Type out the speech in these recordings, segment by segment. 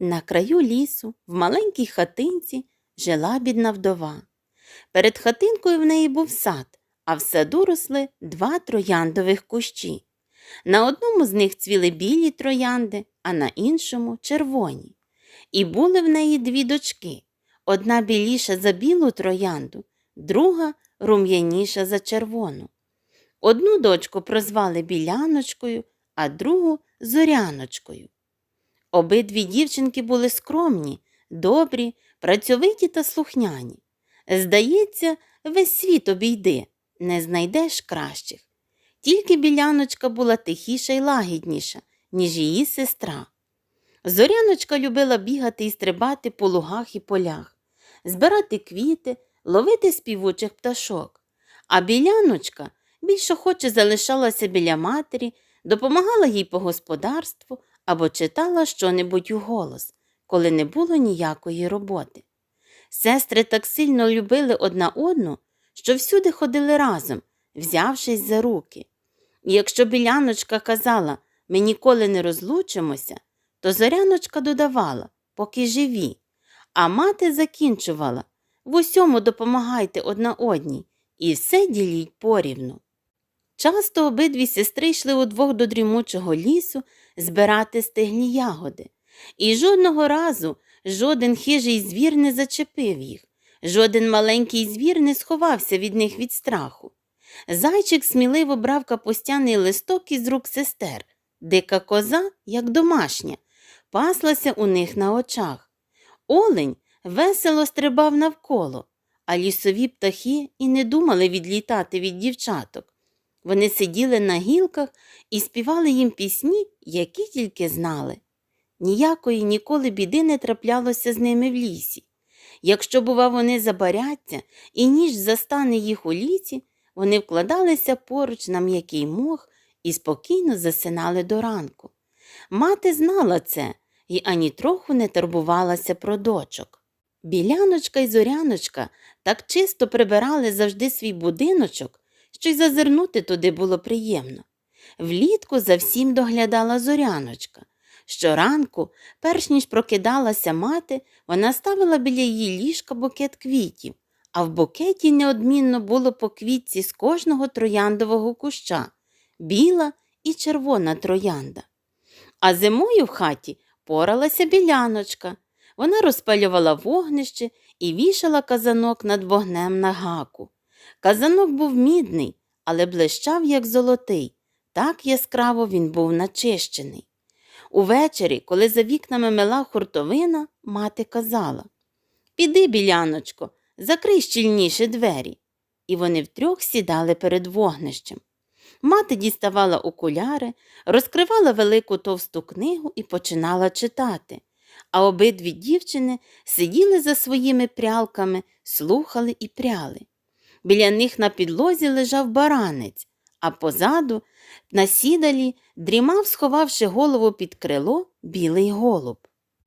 На краю лісу, в маленькій хатинці, жила бідна вдова. Перед хатинкою в неї був сад, а в саду росли два трояндових кущі. На одному з них цвіли білі троянди, а на іншому червоні. І були в неї дві дочки одна біліша за білу троянду, друга рум'яніша за червону. Одну дочку прозвали біляночкою, а другу зоряночкою. Обидві дівчинки були скромні, добрі, працьовиті та слухняні. Здається, весь світ обійди, не знайдеш кращих. Тільки біляночка була тихіша й лагідніша, ніж її сестра. Зоряночка любила бігати і стрибати по лугах і полях, збирати квіти, ловити співучих пташок. А біляночка більш охоче залишалася біля матері, допомагала їй по господарству або читала щонебудь у голос, коли не було ніякої роботи. Сестри так сильно любили одна одну, що всюди ходили разом, взявшись за руки. І якщо біляночка казала ми ніколи не розлучимося, то зоряночка додавала, поки живі, а мати закінчувала в усьому допомагайте одна одній і все діліть порівну. Часто обидві сестри йшли удвох до дрімучого лісу збирати стиглі ягоди, і жодного разу жоден хижий звір не зачепив їх, жоден маленький звір не сховався від них від страху. Зайчик сміливо брав капустяний листок із рук сестер, дика коза, як домашня, паслася у них на очах. Олень весело стрибав навколо, а лісові птахи і не думали відлітати від дівчаток. Вони сиділи на гілках і співали їм пісні, які тільки знали. Ніякої ніколи біди не траплялося з ними в лісі. Якщо, бува, вони забаряться і ніж застане їх у лісі, вони вкладалися поруч на м'який мох і спокійно засинали до ранку. Мати знала це і ані трохи не турбувалася про дочок. Біляночка й зоряночка так чисто прибирали завжди свій будиночок, що й зазирнути туди було приємно. Влітку за всім доглядала зоряночка. Щоранку, перш ніж прокидалася мати, вона ставила біля її ліжка букет квітів, а в букеті неодмінно було по квітці з кожного трояндового куща біла і червона троянда. А зимою в хаті поралася біляночка. Вона розпалювала вогнище і вішала казанок над вогнем на гаку. Казанок був мідний, але блищав, як золотий. Так яскраво він був начищений. Увечері, коли за вікнами мела хуртовина, мати казала Піди, біляночко, закрий щільніше двері. І вони втрьох сідали перед вогнищем. Мати діставала окуляри, розкривала велику товсту книгу і починала читати, а обидві дівчини сиділи за своїми прялками, слухали і пряли. Біля них на підлозі лежав баранець, а позаду, на сідалі, дрімав, сховавши голову під крило, білий голуб.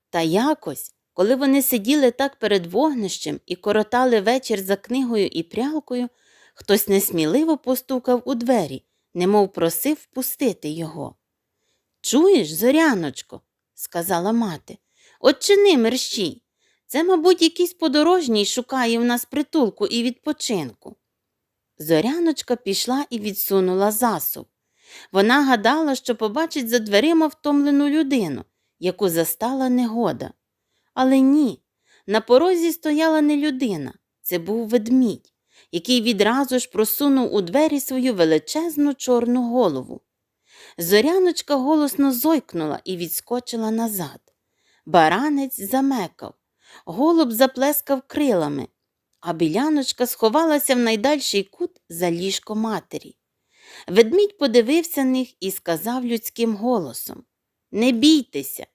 Та якось, коли вони сиділи так перед вогнищем і коротали вечір за книгою і прялкою, хтось несміливо постукав у двері, немов просив впустити його. Чуєш, зоряночко, сказала мати, отчини мерщій. Це, мабуть, якийсь подорожній шукає в нас притулку і відпочинку. Зоряночка пішла і відсунула засув. Вона гадала, що побачить за дверима втомлену людину, яку застала негода. Але ні, на порозі стояла не людина, це був ведмідь, який відразу ж просунув у двері свою величезну чорну голову. Зоряночка голосно зойкнула і відскочила назад. Баранець замекав, голуб заплескав крилами, а біляночка сховалася в найдальший кут за ліжко матері. Ведмідь подивився них і сказав людським голосом Не бійтеся,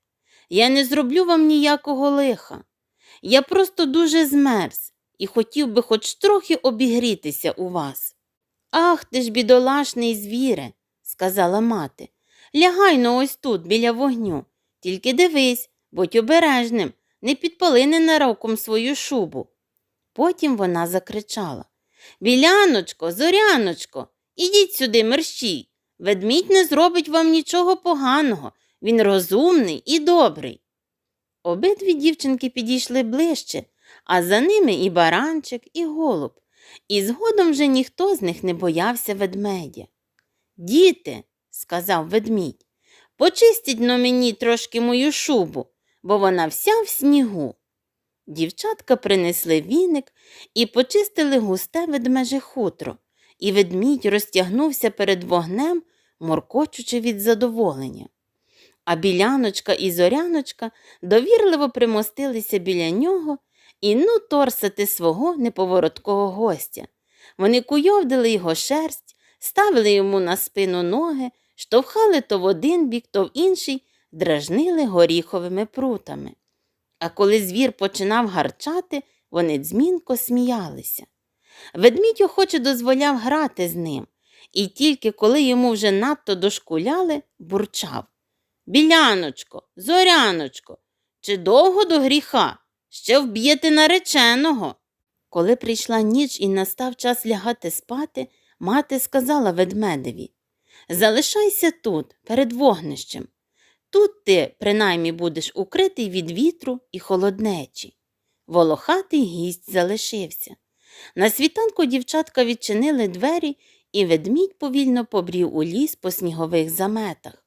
я не зроблю вам ніякого лиха. Я просто дуже змерз і хотів би хоч трохи обігрітися у вас. Ах ти ж, бідолашний звіре, сказала мати. Лягай но ось тут, біля вогню. Тільки дивись, будь обережним, не підпали ненароком свою шубу. Потім вона закричала Біляночко, зоряночко, ідіть сюди, мерщій. Ведмідь не зробить вам нічого поганого. Він розумний і добрий. Обидві дівчинки підійшли ближче, а за ними і баранчик, і голуб. І згодом вже ніхто з них не боявся ведмедя. Діти, сказав ведмідь, почистіть но мені трошки мою шубу, бо вона вся в снігу. Дівчатка принесли віник і почистили густе ведмеже хутро, і ведмідь розтягнувся перед вогнем, моркочучи від задоволення. А біляночка і зоряночка довірливо примостилися біля нього і ну торсати свого неповороткого гостя. Вони куйовдили його шерсть, ставили йому на спину ноги, штовхали то в один бік, то в інший, дражнили горіховими прутами. А коли звір починав гарчати, вони дзмінко сміялися. Ведмідь охоче дозволяв грати з ним, і тільки коли йому вже надто дошкуляли, бурчав. Біляночко, зоряночко, чи довго до гріха? Ще вб'єте нареченого. Коли прийшла ніч і настав час лягати спати, мати сказала ведмедеві Залишайся тут, перед вогнищем. Тут ти, принаймні, будеш укритий від вітру і холоднечі. Волохатий гість залишився. На світанку дівчатка відчинили двері, і ведмідь повільно побрів у ліс по снігових заметах.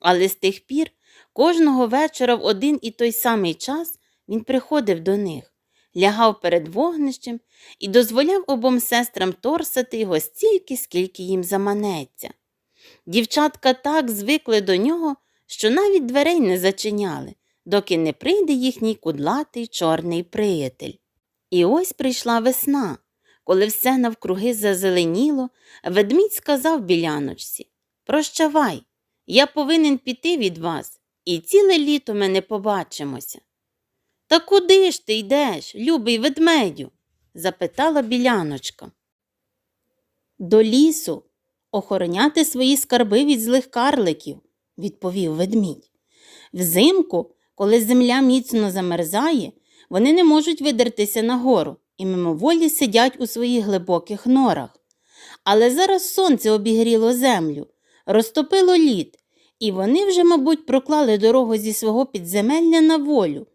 Але з тих пір кожного вечора в один і той самий час він приходив до них, лягав перед вогнищем і дозволяв обом сестрам торсати його стільки, скільки їм заманеться. Дівчатка так звикли до нього, що навіть дверей не зачиняли, доки не прийде їхній кудлатий чорний приятель. І ось прийшла весна. Коли все навкруги зазеленіло, ведмідь сказав біляночці Прощавай, я повинен піти від вас, і ціле літо ми не побачимося. Та куди ж ти йдеш, любий ведмедю? запитала біляночка. До лісу охороняти свої скарби від злих карликів, відповів ведмідь. Взимку, коли земля міцно замерзає, вони не можуть видертися нагору і мимоволі сидять у своїх глибоких норах. Але зараз сонце обігріло землю, розтопило лід, і вони вже, мабуть, проклали дорогу зі свого підземелля на волю,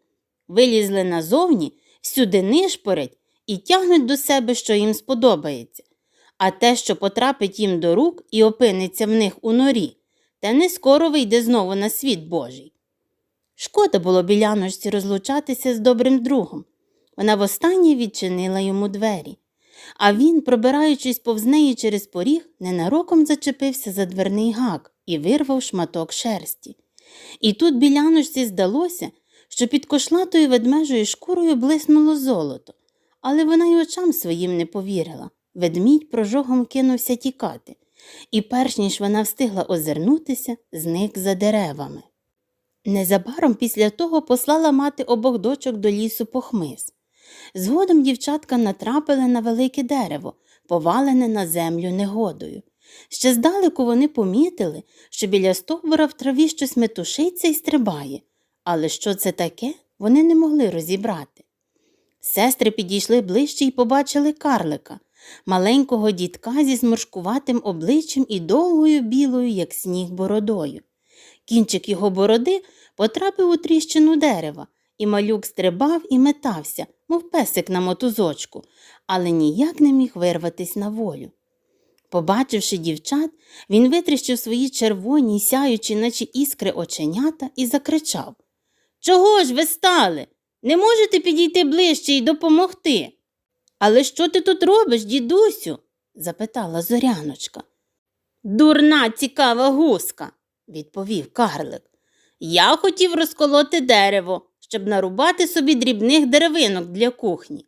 вилізли назовні, всюди нишпорять і тягнуть до себе, що їм сподобається. А те, що потрапить їм до рук і опиниться в них у норі, те не скоро вийде знову на світ Божий. Шкода було біляночці розлучатися з добрим другом. Вона востаннє відчинила йому двері, а він, пробираючись повз неї через поріг, ненароком зачепився за дверний гак і вирвав шматок шерсті. І тут біляночці здалося, що під кошлатою ведмежою шкурою блиснуло золото, але вона й очам своїм не повірила. Ведмідь прожогом кинувся тікати, і перш ніж вона встигла озирнутися, зник за деревами. Незабаром після того послала мати обох дочок до лісу по хмиз. Згодом дівчатка натрапили на велике дерево, повалене на землю негодою. Ще здалеку вони помітили, що біля стовбура в траві щось метушиться і стрибає, але що це таке, вони не могли розібрати. Сестри підійшли ближче і побачили карлика, маленького дітка зі зморшкуватим обличчям і довгою білою, як сніг, бородою. Кінчик його бороди потрапив у тріщину дерева, і малюк стрибав і метався, мов песик на мотузочку, але ніяк не міг вирватись на волю. Побачивши дівчат, він витріщив свої червоні, сяючі, наче іскри оченята, і закричав Чого ж ви стали? Не можете підійти ближче і допомогти? Але що ти тут робиш, дідусю? запитала зоряночка. Дурна, цікава гуска, відповів карлик. Я хотів розколоти дерево, щоб нарубати собі дрібних деревинок для кухні.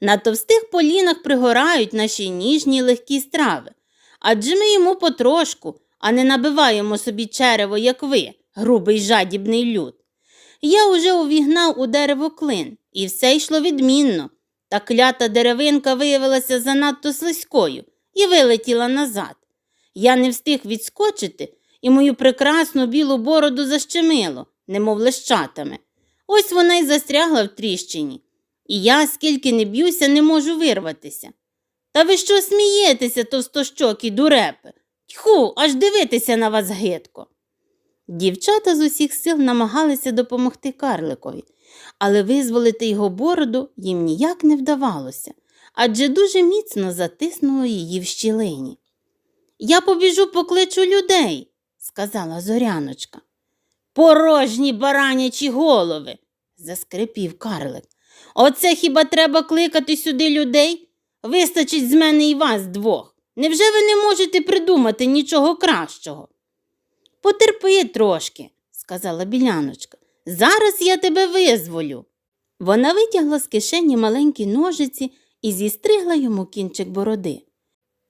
На товстих полінах пригорають наші ніжні легкі страви, адже ми їмо потрошку, а не набиваємо собі черево, як ви, грубий жадібний люд. Я уже увігнав у дерево клин, і все йшло відмінно. Та клята деревинка виявилася занадто слизькою і вилетіла назад. Я не встиг відскочити, і мою прекрасну білу бороду защемило, немов лещатами. Ось вона й застрягла в тріщині. І я, скільки не б'юся, не можу вирватися. Та ви що смієтеся, товстощокі дурепи? Тьху, аж дивитися на вас гидко. Дівчата з усіх сил намагалися допомогти карликові, але визволити його бороду їм ніяк не вдавалося, адже дуже міцно затиснуло її в щілині. Я побіжу покличу людей, сказала зоряночка. Порожні баранячі голови, заскрипів карлик. Оце хіба треба кликати сюди людей? Вистачить з мене і вас двох. Невже ви не можете придумати нічого кращого? Потерпи трошки, сказала біляночка. Зараз я тебе визволю. Вона витягла з кишені маленькі ножиці і зістригла йому кінчик бороди.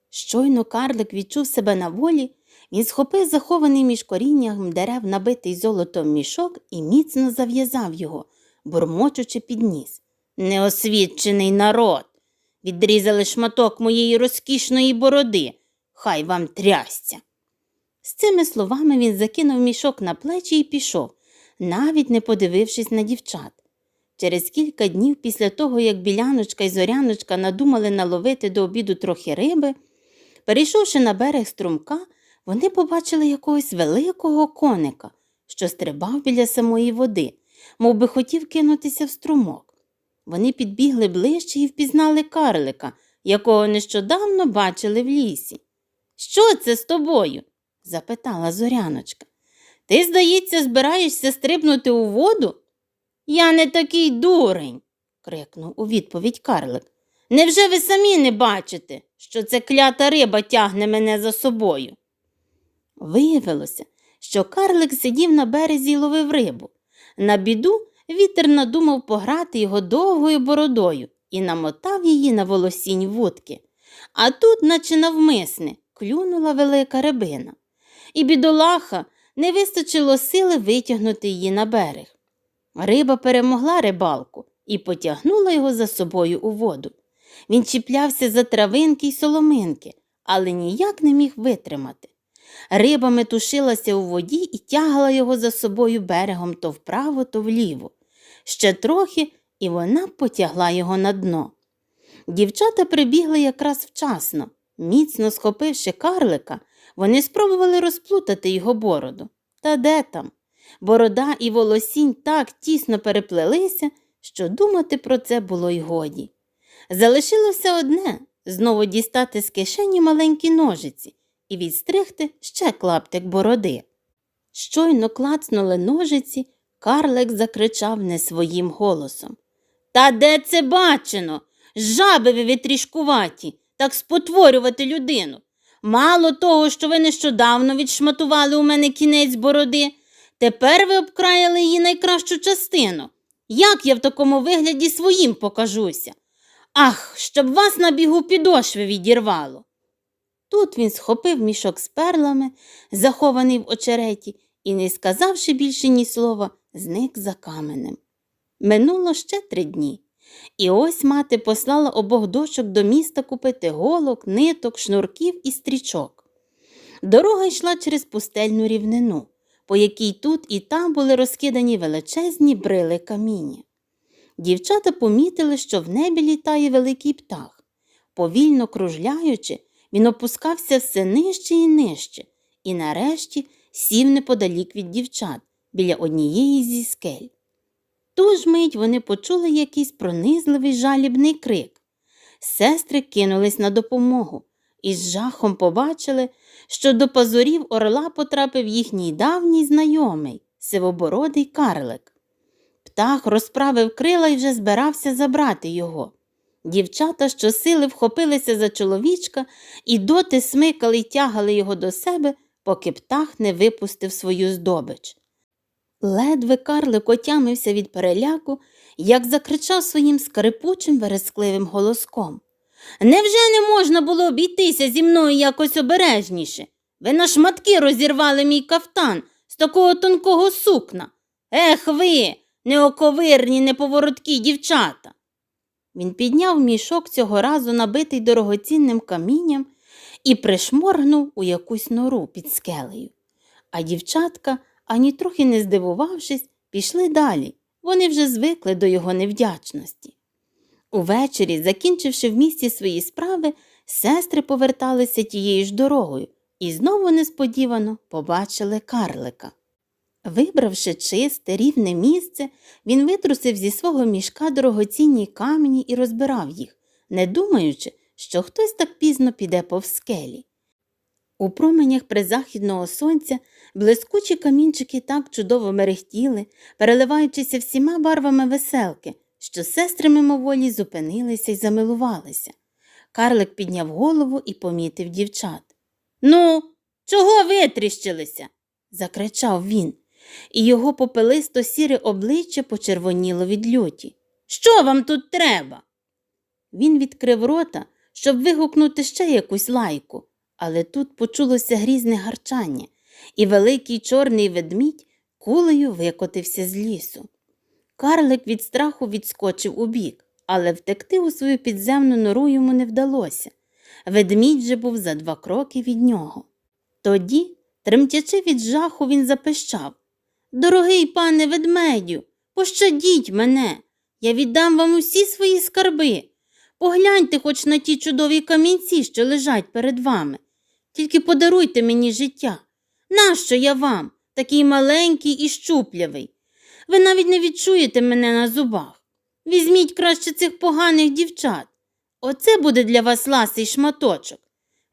Щойно карлик відчув себе на волі, він схопив захований між корінням дерев набитий золотом мішок і міцно зав'язав його, бурмочучи під ніс. Неосвідчений народ. Відрізали шматок моєї розкішної бороди. Хай вам трясця. З цими словами він закинув мішок на плечі і пішов, навіть не подивившись на дівчат. Через кілька днів після того, як біляночка і зоряночка надумали наловити до обіду трохи риби, перейшовши на берег струмка, вони побачили якогось великого коника, що стрибав біля самої води, мов би хотів кинутися в струмок. Вони підбігли ближче і впізнали карлика, якого нещодавно бачили в лісі. Що це з тобою? запитала зоряночка. Ти, здається, збираєшся стрибнути у воду? Я не такий дурень, крикнув у відповідь карлик. Невже ви самі не бачите, що це клята риба тягне мене за собою? Виявилося, що карлик сидів на березі і ловив рибу. На біду вітер надумав пограти його довгою бородою і намотав її на волосінь вудки. А тут, наче навмисне, клюнула велика рибина. І бідолаха не вистачило сили витягнути її на берег. Риба перемогла рибалку і потягнула його за собою у воду. Він чіплявся за травинки й соломинки, але ніяк не міг витримати. Риба метушилася у воді і тягала його за собою берегом то вправо, то вліво. Ще трохи, і вона потягла його на дно. Дівчата прибігли якраз вчасно. Міцно схопивши карлика, вони спробували розплутати його бороду. Та де там? Борода і волосінь так тісно переплелися, що думати про це було й годі. Залишилося одне знову дістати з кишені маленькі ножиці і відстригти ще клаптик бороди. Щойно клацнули ножиці, карлик закричав не своїм голосом. Та де це бачено? Жаби ви витрішкуваті, так спотворювати людину. Мало того, що ви нещодавно відшматували у мене кінець бороди, тепер ви обкраяли її найкращу частину. Як я в такому вигляді своїм покажуся? Ах, щоб вас на бігу підошви відірвало. Тут він схопив мішок з перлами, захований в очереті, і, не сказавши більше ні слова, зник за каменем. Минуло ще три дні. І ось мати послала обох дочок до міста купити голок, ниток, шнурків і стрічок. Дорога йшла через пустельну рівнину, по якій тут і там були розкидані величезні брили каміння. Дівчата помітили, що в небі літає великий птах. Повільно кружляючи, він опускався все нижче і нижче, і нарешті сів неподалік від дівчат біля однієї зі скель. Ту ж мить вони почули якийсь пронизливий жалібний крик. Сестри кинулись на допомогу і з жахом побачили, що до пазурів орла потрапив їхній давній знайомий, сивобородий карлик. Птах розправив крила і вже збирався забрати його. Дівчата щосили вхопилися за чоловічка і доти смикали й тягали його до себе, поки птах не випустив свою здобич. Ледве карлик отямився від переляку, як закричав своїм скрипучим верескливим голоском. Невже не можна було обійтися зі мною якось обережніше? Ви на шматки розірвали мій кафтан з такого тонкого сукна. Ех ви, неоковирні, неповороткі дівчата. Він підняв мішок цього разу набитий дорогоцінним камінням і пришморгнув у якусь нору під скелею. А дівчатка, ані трохи не здивувавшись, пішли далі. Вони вже звикли до його невдячності. Увечері, закінчивши в місті свої справи, сестри поверталися тією ж дорогою і знову несподівано побачили карлика. Вибравши чисте, рівне місце, він витрусив зі свого мішка дорогоцінні камені і розбирав їх, не думаючи, що хтось так пізно піде повз скелі. У променях призахідного сонця блискучі камінчики так чудово мерехтіли, переливаючися всіма барвами веселки, що сестри мимоволі зупинилися й замилувалися. Карлик підняв голову і помітив дівчат. Ну, чого витріщилися? закричав він, і його попелисто сіре обличчя почервоніло від люті. Що вам тут треба? Він відкрив рота, щоб вигукнути ще якусь лайку, але тут почулося грізне гарчання, і великий чорний ведмідь кулею викотився з лісу. Карлик від страху відскочив убік, але втекти у свою підземну нору йому не вдалося. Ведмідь же був за два кроки від нього. Тоді, тремтячи від жаху, він запищав Дорогий пане ведмедю, пощадіть мене, я віддам вам усі свої скарби. Погляньте хоч на ті чудові камінці, що лежать перед вами. Тільки подаруйте мені життя. Нащо я вам, такий маленький і щуплявий? Ви навіть не відчуєте мене на зубах. Візьміть краще цих поганих дівчат. Оце буде для вас ласий шматочок.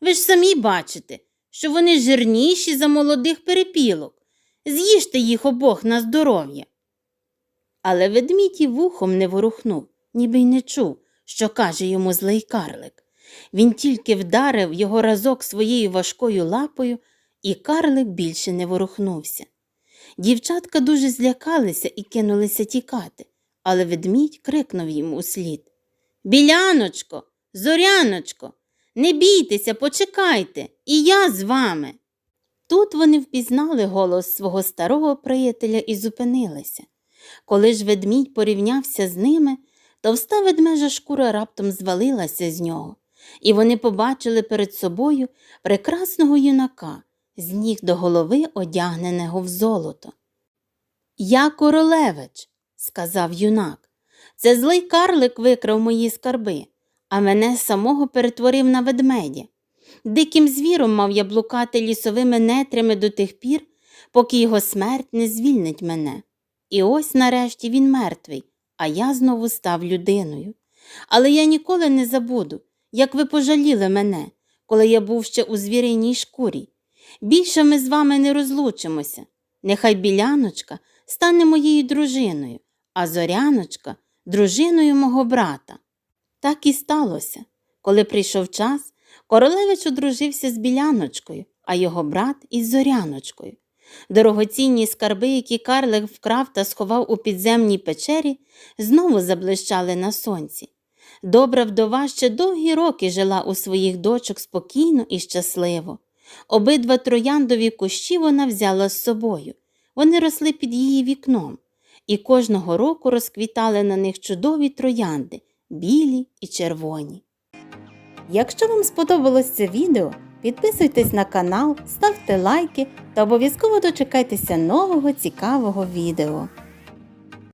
Ви ж самі бачите, що вони жирніші за молодих перепілок. З'їжте їх обох на здоров'я. Але ведмідь і вухом не ворухнув, ніби й не чув, що каже йому злий карлик. Він тільки вдарив його разок своєю важкою лапою, і карлик більше не ворухнувся. Дівчатка дуже злякалися і кинулися тікати, але ведмідь крикнув їм услід Біляночко, зоряночко, не бійтеся, почекайте, і я з вами. Тут вони впізнали голос свого старого приятеля і зупинилися. Коли ж ведмідь порівнявся з ними, товста ведмежа шкура раптом звалилася з нього, і вони побачили перед собою прекрасного юнака, з ніг до голови одягненого в золото. Я королевич, сказав юнак. Це злий карлик викрав мої скарби, а мене самого перетворив на ведмедя. Диким звіром мав я блукати лісовими нетрями до тих пір, поки його смерть не звільнить мене. І ось нарешті він мертвий, а я знову став людиною. Але я ніколи не забуду, як ви пожаліли мене, коли я був ще у звіриній шкурі. Більше ми з вами не розлучимося. Нехай біляночка стане моєю дружиною, а зоряночка дружиною мого брата. Так і сталося. Коли прийшов час, королевич одружився з біляночкою, а його брат із зоряночкою. Дорогоцінні скарби, які Карлик вкрав та сховав у підземній печері, знову заблищали на сонці. Добра вдова ще довгі роки жила у своїх дочок спокійно і щасливо. Обидва трояндові кущі вона взяла з собою. Вони росли під її вікном, і кожного року розквітали на них чудові троянди, білі і червоні. Якщо вам сподобалось це відео, підписуйтесь на канал, ставте лайки та обов'язково дочекайтеся нового цікавого відео.